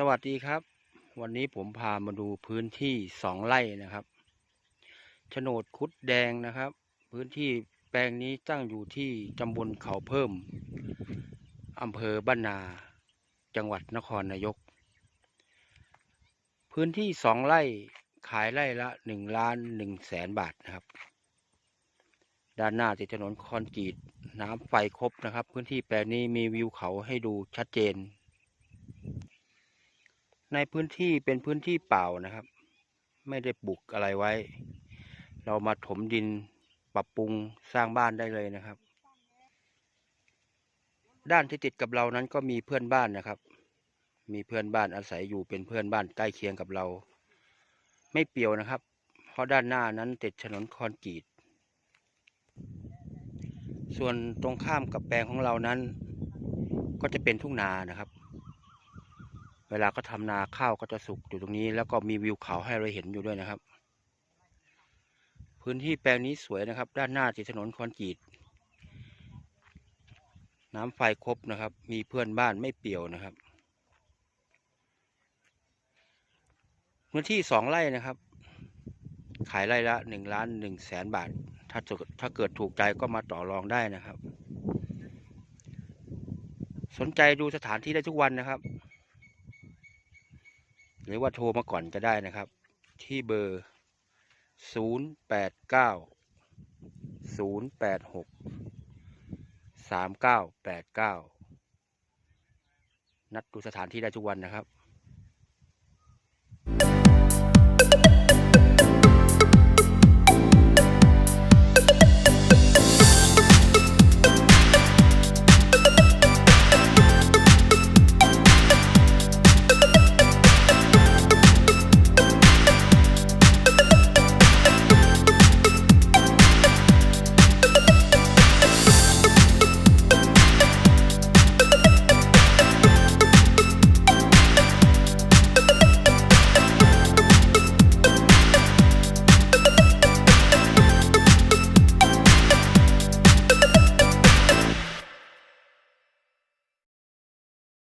สวัสดีครับ วันนี้ผมพามาดูพื้นที่สองไร่นะครับโฉนดคุดแดงนะครับ พื้นที่แปลงนี้ตั้งอยู่ที่ตำบลเขาเพิ่มอำเภอบ้านนา จังหวัดนครนายก พื้นที่สองไร่ขายไร่ละหนึ่งล้านหนึ่งแสนบาทนะครับ ด้านหน้าติดถนนคอนกรีตน้ำไฟครบนะครับ พื้นที่แปลงนี้มีวิวเขาให้ดูชัดเจน ในพื้นที่เป็นพื้นที่เปล่านะครับ ไม่ได้ปลูกอะไรไว้ เรามาถมดินปรับปรุงสร้างบ้านได้เลยนะครับ ด้านที่ติดกับเรานั้นก็มีเพื่อนบ้านนะครับ มีเพื่อนบ้านอาศัยอยู่เป็นเพื่อนบ้านใกล้เคียงกับเรา ไม่เปี่ยวนะครับ เพราะด้านหน้านั้นติดถนนคอนกรีตส่วนตรงข้ามกับแปลงของเรานั้น ก็จะเป็นทุ่งนานะครับ เวลาก็ทำนาข้าวก็จะสุกอยู่ตรงนี้ แล้วก็มีวิวเขาให้เราเห็นอยู่ด้วยนะครับ พื้นที่แปลงนี้สวยนะครับ ด้านหน้าติดถนนคอนกรีตน้ำไฟครบนะครับ มีเพื่อนบ้านไม่เปี่ยวนะครับพื้นที่สองไร่นะครับ ขายไร่ละหนึ่งล้านหนึ่งแสนบาท ถ้าถ้าเกิดถูกใจก็มาต่อรองได้นะครับ สนใจดูสถานที่ได้ทุกวันนะครับ หรือว่าโทรมาก่อนก็ได้นะครับ ที่เบอร์ 0 8 9 0 8 6 3 9 8 9 นัดดูสถานที่ได้ทุกวันนะครับ